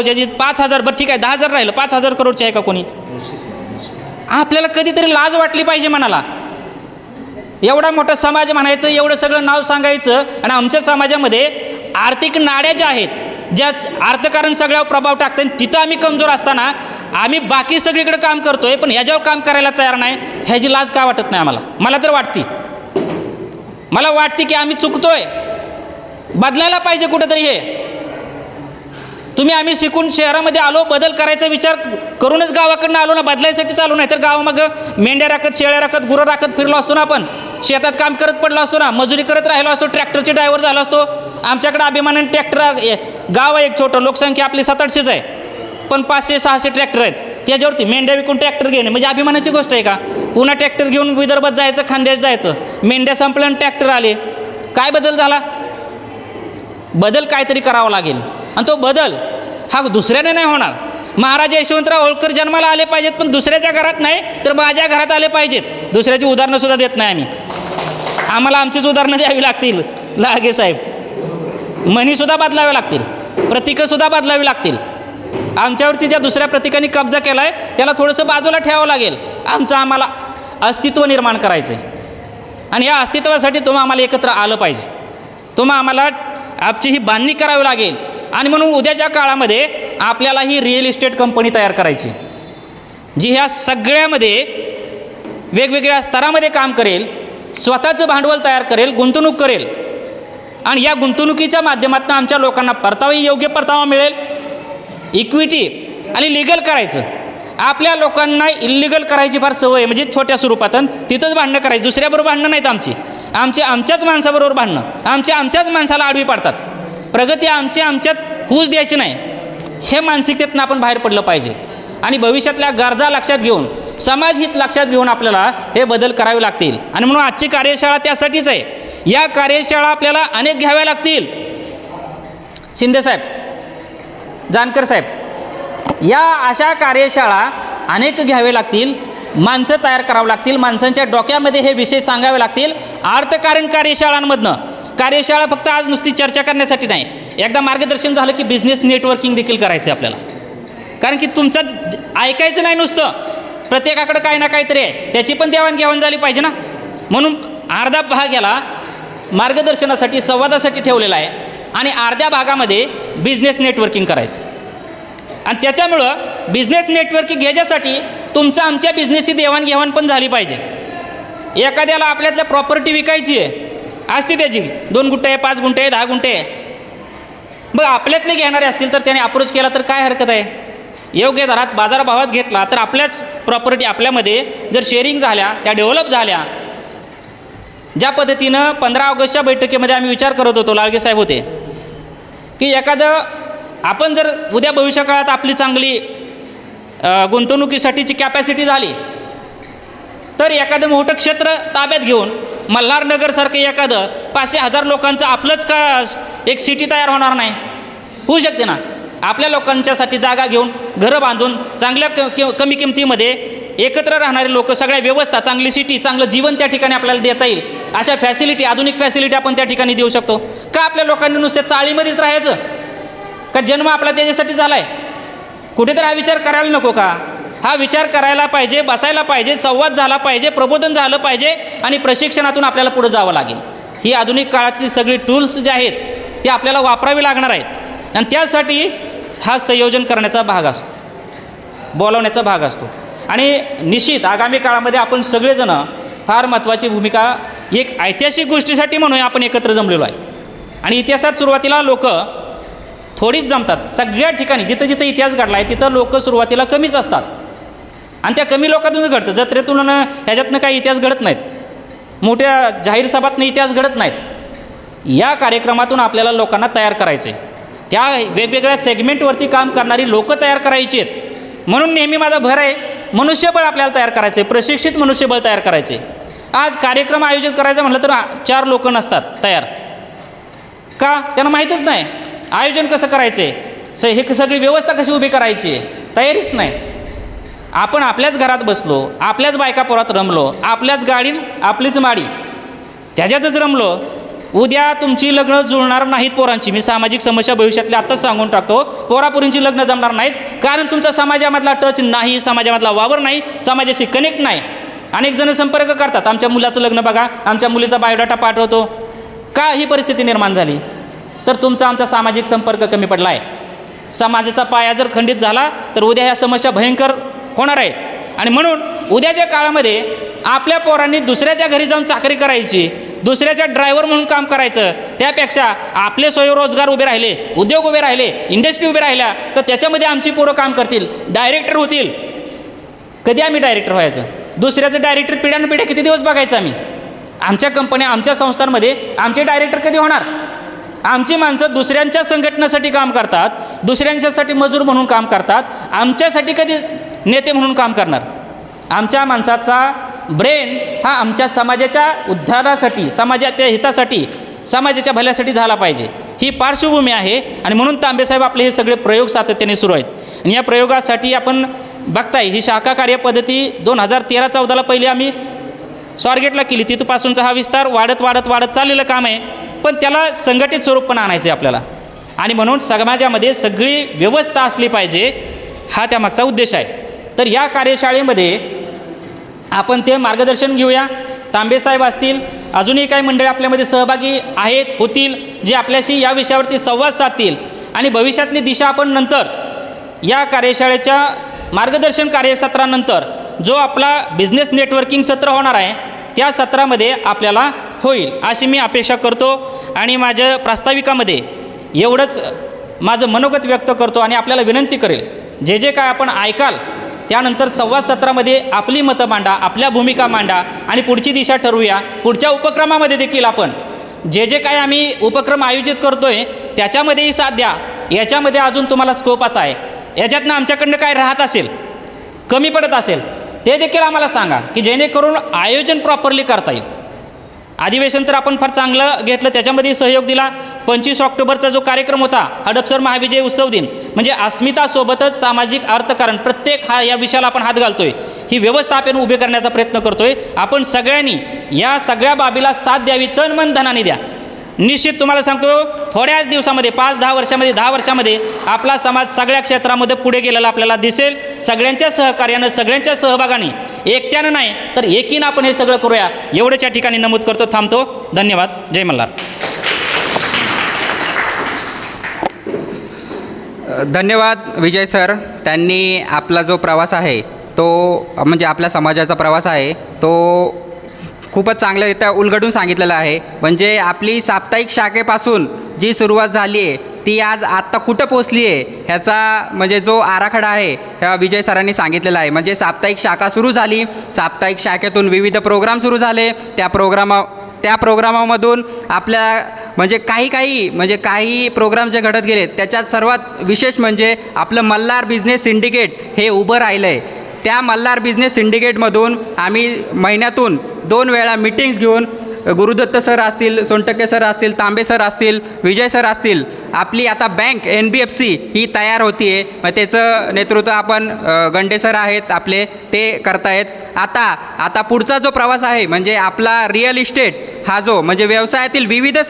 हो ज्याची पाच हजार बरं ठीक आहे दहा हजार राहिलं पाच हजार करोडचे आहे का कोणी? आपल्याला कधीतरी लाज वाटली पाहिजे म्हणाला. एवढा मोठा समाज म्हणायचं एवढं सगळं नाव सांगायचं आणि आमच्या समाजामध्ये आर्थिक नाड्या ज्या आहेत ज्या अर्थकारण सगळ्यावर प्रभाव टाकतात तिथं आम्ही कमजोर असताना आम्ही बाकी सगळीकडे काम करतोय पण ह्याच्यावर काम करायला तयार नाही ह्याची लाज का वाटत नाही आम्हाला? मला तर वाटते. मला वाटते की आम्ही चुकतोय. बदलायला पाहिजे कुठंतरी हे. तुम्ही आम्ही शिकून शहरामध्ये आलो बदल करायचा विचार करूनच गावाकडनं आलो ना बदलायसाठी चालू नाही. तर गावामागं मेंढ्या राखत शेळ्या राखत गुरं राखत फिरलो असतो ना आपण. शेतात काम करत पडलो असतो ना मजुरी करत राहिलो असतो ट्रॅक्टरचे ड्रायव्हर झालो असतो. आमच्याकडे अभिमानाने ट्रॅक्टर गाव आहे एक छोटं लोकसंख्या आपली सात आठशेच आहे. पण पाचशे सहाशे ट्रॅक्टर आहेत. त्याच्यावरती मेंढ्या विकून ट्रॅक्टर घेणे म्हणजे अभिमानाची गोष्ट आहे का? पुन्हा ट्रॅक्टर घेऊन विदर्भात जायचं खांद्यात जायचं. मेंढ्या संपल्या आणि ट्रॅक्टर आले. काय बदल झाला? बदल काहीतरी करावा लागेल. आणि तो बदल हा दुसऱ्याने नाही होणार. महाराज यशवंतराव होळकर जन्माला आले पाहिजेत पण दुसऱ्याच्या घरात नाही तर माझ्या घरात आले पाहिजेत. दुसऱ्याची उदाहरणंसुद्धा देत नाही आम्ही. आम्हाला आमचीच उदाहरणं द्यावी लागतील. लागे साहेब. म्हणीसुद्धा बदलाव्या लागतील. प्रतीकंसुद्धा बदलावी लागतील. आमच्यावरती ज्या दुसऱ्या प्रतीकाने कब्जा केला आहे त्याला थोडंसं बाजूला ठेवावं लागेल. आमचं आम्हाला अस्तित्व निर्माण करायचं आहे आणि या अस्तित्वासाठी तुम्हा आम्हाला एकत्र आलं पाहिजे. तुम्हा आम्हाला आमची ही बांधणी करावी लागेल. आणि म्हणून उद्याच्या काळामध्ये आपल्याला ही रिअल इस्टेट कंपनी तयार करायची. जी ह्या सगळ्यामध्ये वेगवेगळ्या स्तरामध्ये काम करेल स्वतःचं भांडवल तयार करेल गुंतवणूक करेल. आणि या गुंतवणुकीच्या माध्यमातून आमच्या लोकांना परतावाही योग्य परतावा मिळेल इक्विटी आणि लिगल करायचं. आपल्या लोकांना इल्लिगल करायची फार सवय म्हणजे छोट्या स्वरूपात आणि तिथंच भांडणं करायची. दुसऱ्याबरोबर भांडणं नाहीत आमची. आमची आमच्याच माणसाबरोबर भांडणं. आमच्या आमच्याच माणसाला आडवी पाडतात. प्रगती आमची आमच्यात होऊच द्यायची नाही. हे मानसिकतेतनं आपण बाहेर पडलं पाहिजे. आणि भविष्यातल्या गरजा लक्षात घेऊन समाजहित लक्षात घेऊन आपल्याला हे बदल करावे लागतील. आणि म्हणून आजची कार्यशाळा त्यासाठीच आहे. या कार्यशाळा आपल्याला अनेक घ्याव्या लागतील. शिंदेसाहेब जानकर साहेब या अशा कार्यशाळा अनेक घ्यावे लागतील माणसं तयार करावं लागतील माणसांच्या डोक्यामध्ये हे विषय सांगावे लागतील. अर्थकारण कार्यशाळांमधनं कार्यशाळा फक्त आज नुसती चर्चा करण्यासाठी नाही. एकदा मार्गदर्शन झालं की बिझनेस नेटवर्किंग देखील करायचं आहे आपल्याला. कारण की तुमचं ऐकायचं नाही नुसतं. प्रत्येकाकडं काही ना काहीतरी आहे. त्याची पण देवाणघेवाण झाली पाहिजे ना. म्हणून अर्धा भाग याला मार्गदर्शनासाठी संवादासाठी ठेवलेला आहे. आणि अर्ध्या भागामध्ये बिझनेस नेटवर्किंग करायचं. आणि त्याच्यामुळं बिझनेस नेटवर्किंग ह्याच्यासाठी तुमचं आमच्या बिझनेसची देवाणघेवाण पण झाली पाहिजे. एखाद्याला आपल्यातल्या प्रॉपर्टी विकायची आहे. असते त्याची. दोन गुंठे आहे पाच गुंठे आहे दहा गुंठे आहे. मग आपल्यातले घेणारे असतील तर त्याने अप्रोच केला तर काय हरकत आहे? योग्य दरात बाजारभावात घेतला तर आपल्याच प्रॉपर्टी आपल्यामध्ये जर शेअरिंग झाल्या त्या डेव्हलप झाल्या ज्या पद्धतीनं पंधरा ऑगस्टच्या बैठकीमध्ये आम्ही विचार करत होतो लाळगे साहेब होते की एखादं आपण जर उद्या भविष्यकाळात आपली चांगली गुंतवणुकीसाठीची कॅपॅसिटी झाली तर एखादं मोठं क्षेत्र ताब्यात घेऊन मल्हारनगरसारखं एखादं पाचशे हजार लोकांचं आपलंच का एक सिटी तयार होणार नाही? होऊ शकते ना. आपल्या लोकांच्यासाठी जागा घेऊन घरं बांधून चांगल्या क कि- कमी किमतीमध्ये एकत्र राहणारे लोक सगळ्या व्यवस्था चांगली सिटी चांगलं जीवन त्या ठिकाणी आपल्याला देता येईल. अशा फॅसिलिटी आधुनिक फॅसिलिटी आपण त्या ठिकाणी देऊ शकतो. का आपल्या लोकांनी नुसत्या चाळीमध्येच राहायचं? का जन्म आपला त्याच्यासाठी झाला आहे कुठेतरी हा विचार करायला नको का? हा विचार करायला पाहिजे बसायला पाहिजे संवाद झाला पाहिजे प्रबोधन झालं पाहिजे आणि प्रशिक्षणातून आपल्याला पुढे जावं लागेल. ही आधुनिक काळातली सगळी टूल्स जे आहेत ते आपल्याला वापरावी लागणार आहेत. आणि त्यासाठी हा संयोजन करण्याचा भाग असतो. बोलवण्याचा भाग असतो. आणि निश्चित आगामी काळामध्ये आपण सगळेजणं फार महत्त्वाची भूमिका एक ऐतिहासिक गोष्टीसाठी म्हणूया आपण एकत्र जमलेलो आहे. आणि इतिहासात सुरुवातीला लोक थोडीच जमतात. सगळ्या ठिकाणी जिथं जिथं इतिहास घडला आहे तिथं लोक सुरुवातीला कमीच असतात. आणि त्या कमी लोकातूनच घडतं. जत्रेतून ह्याच्यातनं काही इतिहास घडत नाहीत. मोठ्या जाहीर सभातनं इतिहास घडत नाहीत. या कार्यक्रमातून आपल्याला लोकांना तयार करायचे त्या वेगवेगळ्या सेगमेंटवरती काम करणारी लोकं तयार करायची आहेत. म्हणून नेहमी माझा भर आहे मनुष्यबळ आपल्याला तयार करायचे प्रशिक्षित मनुष्यबळ तयार करायचे आज कार्यक्रम आयोजित करायचा म्हटलं तर चार लोक नसतात तयार. का? त्यांना माहीतच नाही. आयोजन कसं करायचं आहे स हे सगळी व्यवस्था कशी उभी करायची? आहे तयारीच नाही. आपण आपल्याच घरात बसलो आपल्याच बायकापुरात रमलो आपल्याच गाडी आपलीच माडी त्याच्यातच रमलो. उद्या तुमची लग्न जुळणार नाहीत पोरांची. मी सामाजिक समस्या भविष्यातल्या आत्ताच सांगून टाकतो. पोरापुरींची लग्न जमणार नाहीत. कारण तुमचा समाजामधला टच नाही समाजामधला वावर नाही समाजाशी कनेक्ट नाही. अनेक जण संपर्क करतात. आमच्या मुलाचं लग्न बघा. आमच्या मुलीचा बायोडाटा पाठवतो. का ही परिस्थिती निर्माण झाली? तर तुमचा आमचा सामाजिक संपर्क कमी पडला आहे समाजाचा पाया जर खंडित झाला तर उद्या ह्या समस्या भयंकर होणार आहेत आणि म्हणून उद्याच्या काळामध्ये आपल्या पोरांनी दुसऱ्याच्या घरी जाऊन चाकरी करायची दुसऱ्याच्या ड्रायव्हर म्हणून काम करायचं त्यापेक्षा आपले स्वयंरोजगार उभे राहिले उद्योग उभे राहिले इंडस्ट्री उभे राहिल्या तर त्याच्यामध्ये आमची पोरं काम करतील डायरेक्टर होतील. कधी आम्ही डायरेक्टर व्हायचं? दुसऱ्याचं डायरेक्टर पिढ्यानं पिढ्या किती दिवस बघायचं आम्ही? आमच्या कंपन्या आमच्या संस्थांमध्ये आमचे डायरेक्टर कधी होणार? आमची माणसं दुसऱ्यांच्या संघटनेसाठी काम करतात दुसऱ्यांच्यासाठी मजूर म्हणून काम करतात आमच्यासाठी कधी नेते म्हणून काम करणार. आमच्या माणसाचा ब्रेन हा आमच्या समाजाच्या उद्धारासाठी समाजाच्या हितासाठी समाजाच्या भल्यासाठी झाला पाहिजे. ही पार्श्वभूमी आहे आणि म्हणून तांबेसाहेब आपले हे सगळे प्रयोग सातत्याने सुरू आहेत. आणि या प्रयोगासाठी आपण बघताय ही शाखा कार्यपद्धती दोन हजार तेरा चौदाला पहिली आम्ही स्वारगेटला केली. तिथपासूनचा हा विस्तार वाढत वाढत वाढत चाललेलं काम आहे. पण त्याला संघटित स्वरूप पण आणायचं आहे आपल्याला. आणि म्हणून समाजामध्ये सगळी व्यवस्था असली पाहिजे हा त्यामागचा उद्देश आहे. तर या कार्यशाळेमध्ये आपण ते मार्गदर्शन घेऊया. तांबेसाहेब असतील अजूनही काही मंडळी आपल्यामध्ये सहभागी आहेत होतील जे आपल्याशी या विषयावरती संवाद साधतील. आणि भविष्यातली दिशा आपण नंतर या कार्यशाळेच्या मार्गदर्शन कार्यसत्रानंतर जो आपला बिझनेस नेटवर्किंग सत्र होणार आहे त्या सत्रामध्ये आपल्याला होईल अशी मी अपेक्षा करतो. आणि माझ्या प्रास्ताविकामध्ये एवढंच माझं मनोगत व्यक्त करतो आणि आपल्याला विनंती करेल जे जे काय आपण ऐकाल त्यानंतर संवाद सत्रामध्ये आपली मतं मांडा आपल्या भूमिका मांडा आणि पुढची दिशा ठरवूया. पुढच्या उपक्रमामध्ये देखील आपण. जे जे काय आम्ही उपक्रम आयोजित करतो आहे त्याच्यामध्येही साथ द्या. याच्यामध्ये अजून तुम्हाला स्कोप असा आहे. याच्यातनं आमच्याकडनं काय राहत असेल कमी पडत असेल ते देखील आम्हाला सांगा की जेणेकरून आयोजन प्रॉपरली करता येईल. अधिवेशन तर आपण फार चांगलं घेतलं त्याच्यामध्ये सहयोग दिला. पंचवीस ऑक्टोबरचा जो कार्यक्रम होता हडपसर महाविजय उत्सव दिन म्हणजे अस्मितासोबतच सामाजिक अर्थकारण प्रत्येक हा या विषयाला आपण हात घालतोय. ही व्यवस्था आपण उभी करण्याचा प्रयत्न करतोय. आपण सगळ्यांनी या सगळ्या बाबीला साथ द्यावी तन मन धनाने द्या. निश्चित तुम्हाला सांगतो थोड्याच दिवसामध्ये पाच दहा वर्षामध्ये दहा वर्षामध्ये आपला समाज सगळ्या क्षेत्रामध्ये पुढे गेलेला आपल्याला दिसेल. सगळ्यांच्या सहकार्यानं सगळ्यांच्या सहभागाने एकट्यानं नाही तर एकीनं आपण हे सगळं करूया. एवढंच या ठिकाणी नमूद करतो थांबतो. धन्यवाद. जय मल्हार. धन्यवाद विजय सर. त्यांनी आपला जो प्रवास आहे तो म्हणजे आपल्या समाजाचा प्रवास आहे तो खूपच चांगल्यारित्या उलगडून सांगितलेलं आहे. म्हणजे आपली साप्ताहिक शाखेपासून जी सुरुवात झाली आहे ती आज आत्ता कुठं पोचली आहे ह्याचा म्हणजे जो आराखडा आहे ह्या विजय सरांनी सांगितलेला आहे. म्हणजे साप्ताहिक शाखा सुरू झाली. साप्ताहिक शाखेतून विविध प्रोग्राम सुरू झाले. त्या प्रोग्रामा त्या प्रोग्रामामधून आपल्या म्हणजे काही काही म्हणजे काही प्रोग्राम जे घडत गेले त्याच्यात सर्वात विशेष म्हणजे आपलं मल्हार बिझनेस सिंडिकेट हे उभं राहिलं आहे त्या मल्हार बिझनेस सिंडिकेटमधून आम्ही महिन्यातून दोन वेळा मिटिंग्स घेऊन गुरुदत्त सर असतील सोनटक्के सर असतील तांबे सर असतील विजय सर असतील आपली आता bank N B F C ही तयार होती आहे मग त्याचं नेतृत्व आपण गंडे सर आहेत आपले ते करतायत. आता आता पुढचा जो प्रवास आहे म्हणजे आपला रिअल इस्टेट हा जो म्हणजे व्यवसायातील विविध